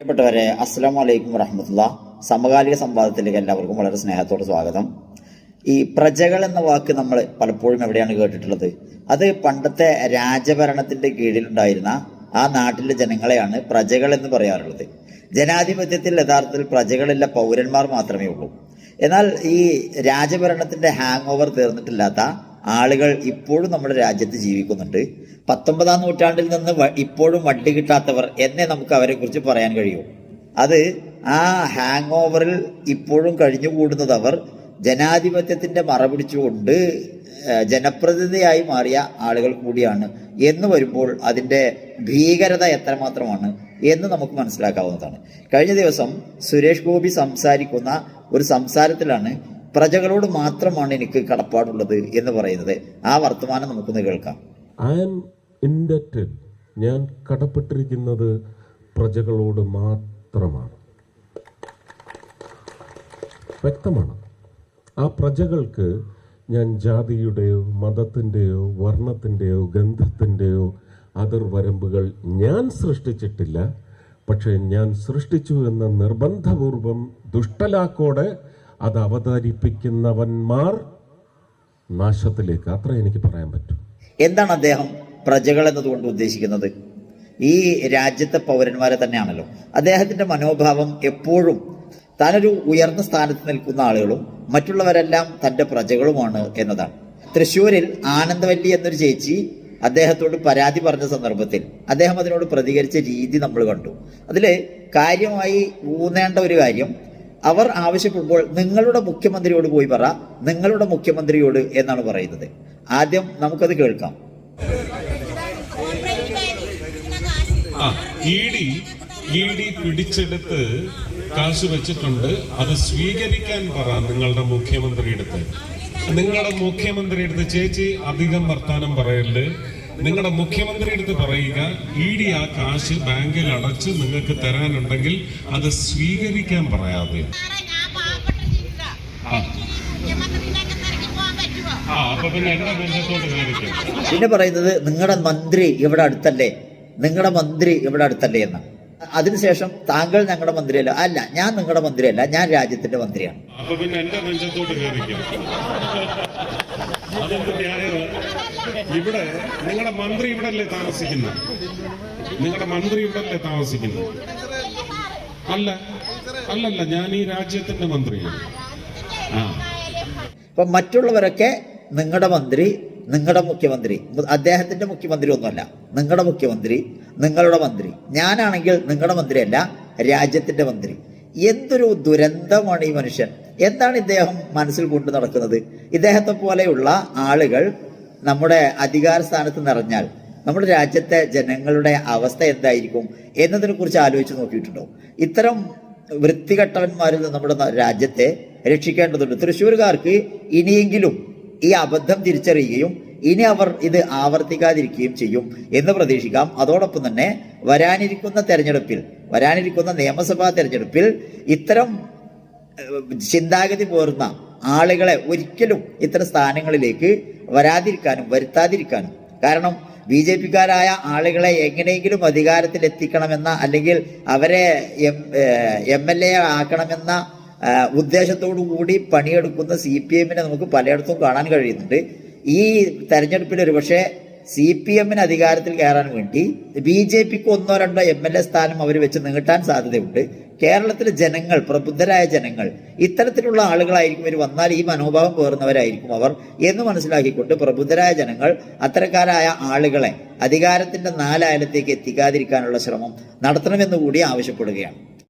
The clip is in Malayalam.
പ്രിയപ്പെട്ടവരെ അസ്സാം വലൈക്കും വറഹമത്തുള്ള. സമകാലിക സംവാദത്തിലേക്ക് എല്ലാവർക്കും വളരെ സ്നേഹത്തോടെ സ്വാഗതം. ഈ പ്രജകൾ എന്ന വാക്ക് നമ്മൾ പലപ്പോഴും എവിടെയാണ് കേട്ടിട്ടുള്ളത്? അത് പണ്ടത്തെ രാജഭരണത്തിന്റെ കീഴിലുണ്ടായിരുന്ന ആ നാട്ടിലെ ജനങ്ങളെയാണ് പ്രജകൾ എന്ന് പറയാറുള്ളത്. ജനാധിപത്യത്തിൽ യഥാർത്ഥത്തിൽ പ്രജകളില്ല പൗരന്മാർ മാത്രമേ ഉള്ളൂ. എന്നാൽ ഈ രാജഭരണത്തിന്റെ ഹാങ് ഓവർ തീർന്നിട്ടില്ലാത്ത ആളുകൾ ഇപ്പോഴും നമ്മുടെ രാജ്യത്ത് ജീവിക്കുന്നുണ്ട്. പത്തൊമ്പതാം നൂറ്റാണ്ടിൽ നിന്ന് ഇപ്പോഴും വണ്ടി കിട്ടാത്തവർ എന്നെ നമുക്ക് അവരെ കുറിച്ച് പറയാൻ കഴിയൂ. അത് ആ ഹാങ് ഓവറിൽ ഇപ്പോഴും കഴിഞ്ഞുകൂടുന്നത് അവർ ജനാധിപത്യത്തിന്റെ മറപിടിച്ചുകൊണ്ട് ജനപ്രതിനിധിയായി മാറിയ ആളുകൾ കൂടിയാണ്. എന്ന് വരുമ്പോൾ അതിന്റെ ഭീകരത എത്രമാത്രമാണ് എന്ന് നമുക്ക് മനസ്സിലാക്കാവുന്നതാണ്. കഴിഞ്ഞ ദിവസം സുരേഷ് ഗോപി സംസാരിക്കുന്ന ഒരു സംസാരത്തിലാണ് പ്രജകളോട് മാത്രമാണ് എനിക്ക് കടപ്പാടുള്ളത് എന്ന് പറയുന്നത്. ആ വർത്തമാനം നമുക്കൊന്ന് കേൾക്കാം. ഐ ആം ഇൻഡക്റ്റഡ് ഞാൻ കടപ്പെട്ടിരിക്കുന്നത് പ്രജകളോട് മാത്രമാണ്. വ്യക്തമാണ്. ആ പ്രജകൾക്ക് ഞാൻ ജാതിയുടെയോ മതത്തിന്റെയോ വർണത്തിന്റെയോ ഗന്ധത്തിന്റെയോ അതിർവരമ്പുകൾ ഞാൻ സൃഷ്ടിച്ചിട്ടില്ല. പക്ഷേ ഞാൻ സൃഷ്ടിച്ചു എന്ന നിർബന്ധപൂർവം ദുഷ്ടലാക്കോടെ അത് അവതരിപ്പിക്കുന്നവന്മാർ നാശത്തിലേക്ക്. അത്ര എനിക്ക് പറയാൻ പറ്റും. എന്താണ് അദ്ദേഹം പ്രജകൾ എന്നതുകൊണ്ട് ഉദ്ദേശിക്കുന്നത്? ഈ രാജ്യത്തെ പൗരന്മാരെ തന്നെയാണല്ലോ. അദ്ദേഹത്തിന്റെ മനോഭാവം എപ്പോഴും താനൊരു ഉയർന്ന സ്ഥാനത്ത് നിൽക്കുന്ന ആളുകളും മറ്റുള്ളവരെല്ലാം തന്റെ പ്രജകളുമാണ് എന്നതാണ്. തൃശ്ശൂരിൽ ആനന്ദവല്ലി എന്നൊരു ചേച്ചി അദ്ദേഹത്തോട് പരാതി പറഞ്ഞ സന്ദർഭത്തിൽ അദ്ദേഹം അതിനോട് പ്രതികരിച്ച രീതി നമ്മൾ കണ്ടു. അതിൽ കാര്യമായി ഊന്നേണ്ട ഒരു കാര്യം അവർ ആവശ്യപ്പെടുമ്പോൾ നിങ്ങളുടെ മുഖ്യമന്ത്രിയോട് പോയി പറ നിങ്ങളുടെ മുഖ്യമന്ത്രിയോട് എന്നാണ് പറയുന്നത്. ആദ്യം നമുക്കത് കേൾക്കാം. പിടിച്ചെടുത്ത് കാശ് വെച്ചിട്ടുണ്ട്. അത് സ്വീകരിക്കാൻ പറ നിങ്ങളുടെ മുഖ്യമന്ത്രിയുടെ നിങ്ങളുടെ മുഖ്യമന്ത്രിയുടെ ചേച്ചി അധികം വർത്താനം പറയൽ നിങ്ങളുടെ മുഖ്യമന്ത്രി മുഖ്യമന്ത്രിയുടെ പറയുക ഇ ഡി ആ കാശ് ബാങ്കിൽ അടച്ച് നിങ്ങൾക്ക് തരാനുണ്ടെങ്കിൽ അത് സ്വീകരിക്കാൻ പറയാതെ. പിന്നെ പറയുന്നത് നിങ്ങളുടെ മന്ത്രി ഇവിടെ അടുത്തല്ലേ? നിങ്ങളുടെ മന്ത്രി ഇവിടെ അടുത്തല്ലേ എന്ന്. അതിനുശേഷം താങ്കൾ ഞങ്ങളുടെ മന്ത്രിയല്ല. അല്ല ഞാൻ നിങ്ങളുടെ മന്ത്രിയല്ല. ഞാൻ രാജ്യത്തിന്റെ മന്ത്രിയാണ്. അപ്പൊ പിന്നെ എന്റെ നെഞ്ചത്തോട്ട് ഇവിടെ നിങ്ങളുടെ മന്ത്രി ഇവിടെ അല്ലേ താമസിക്കുന്നത്? നിങ്ങളുടെ മന്ത്രി ഇവിടെ അല്ലേ താമസിക്കുന്നത്? അല്ല അല്ലല്ല ഞാൻ ഈ രാജ്യത്തിന്റെ മന്ത്രിയാണ്. ആ. മറ്റുള്ളവരൊക്കെ നിങ്ങളുടെ മന്ത്രി നിങ്ങളുടെ മുഖ്യമന്ത്രി അദ്ദേഹത്തിന്റെ മുഖ്യമന്ത്രി ഒന്നുമല്ല നിങ്ങളുടെ മുഖ്യമന്ത്രി നിങ്ങളുടെ മന്ത്രി. ഞാനാണെങ്കിൽ നിങ്ങളുടെ മന്ത്രിയല്ല രാജ്യത്തിന്റെ മന്ത്രി. എന്തൊരു ദുരന്തമാണ് ഈ മനുഷ്യൻ? എന്താണ് ഇദ്ദേഹം മനസ്സിൽ കൊണ്ടു നടക്കുന്നത്? ഇദ്ദേഹത്തെ പോലെയുള്ള ആളുകൾ നമ്മുടെ അധികാര സ്ഥാനത്ത് നിറഞ്ഞാൽ നമ്മുടെ രാജ്യത്തെ ജനങ്ങളുടെ അവസ്ഥ എന്തായിരിക്കും എന്നതിനെ കുറിച്ച് ആലോചിച്ച് നോക്കിയിട്ടുണ്ടോ? ഇത്തരം വൃത്തികെട്ടവന്മാരിൽ നിന്ന് നമ്മുടെ രാജ്യത്തെ രക്ഷിക്കേണ്ടതുണ്ട്. തൃശ്ശൂർകാർക്ക് ഇനിയെങ്കിലും ഈ അബദ്ധം തിരിച്ചറിയുകയും ഇനി അവർ ഇത് ആവർത്തിക്കാതിരിക്കുകയും ചെയ്യും എന്ന് പ്രതീക്ഷിക്കാം. അതോടൊപ്പം തന്നെ വരാനിരിക്കുന്ന തെരഞ്ഞെടുപ്പിൽ വരാനിരിക്കുന്ന നിയമസഭാ തെരഞ്ഞെടുപ്പിൽ ഇത്തരം ചിന്താഗതി പോരുന്ന ആളുകളെ ഒരിക്കലും ഇത്തരം സ്ഥാനങ്ങളിലേക്ക് വരാതിരിക്കാനും വരുത്താതിരിക്കാനും. കാരണം ബി ജെ പിക്കാരായ ആളുകളെ എങ്ങനെയെങ്കിലും അധികാരത്തിൽ എത്തിക്കണമെന്ന അല്ലെങ്കിൽ അവരെ എം എം എൽ എ ആക്കണമെന്ന ഉദ്ദേശത്തോടു കൂടി പണിയെടുക്കുന്ന സി പി എമ്മിനെ നമുക്ക് പലയിടത്തും കാണാൻ കഴിയുന്നുണ്ട്. ഈ തെരഞ്ഞെടുപ്പിൽ ഒരുപക്ഷെ സി പി എമ്മിന് അധികാരത്തിൽ കയറാൻ വേണ്ടി ബി ജെ പിക്ക് ഒന്നോ രണ്ടോ എം എൽ എ സ്ഥാനം അവർ വെച്ച് നീട്ടാൻ സാധ്യതയുണ്ട്. കേരളത്തിലെ ജനങ്ങൾ പ്രബുദ്ധരായ ജനങ്ങൾ ഇത്തരത്തിലുള്ള ആളുകളായിരിക്കും ഇവർ വന്നാൽ ഈ മനോഭാവം പേറുന്നവരായിരിക്കും അവർ എന്ന് മനസ്സിലാക്കിക്കൊണ്ട് പ്രബുദ്ധരായ ജനങ്ങൾ അത്തരക്കാരായ ആളുകളെ അധികാരത്തിന്റെ നാലായാലത്തേക്ക് എത്തിക്കാതിരിക്കാനുള്ള ശ്രമം നടത്തണമെന്ന് കൂടി ആവശ്യപ്പെടുകയാണ്.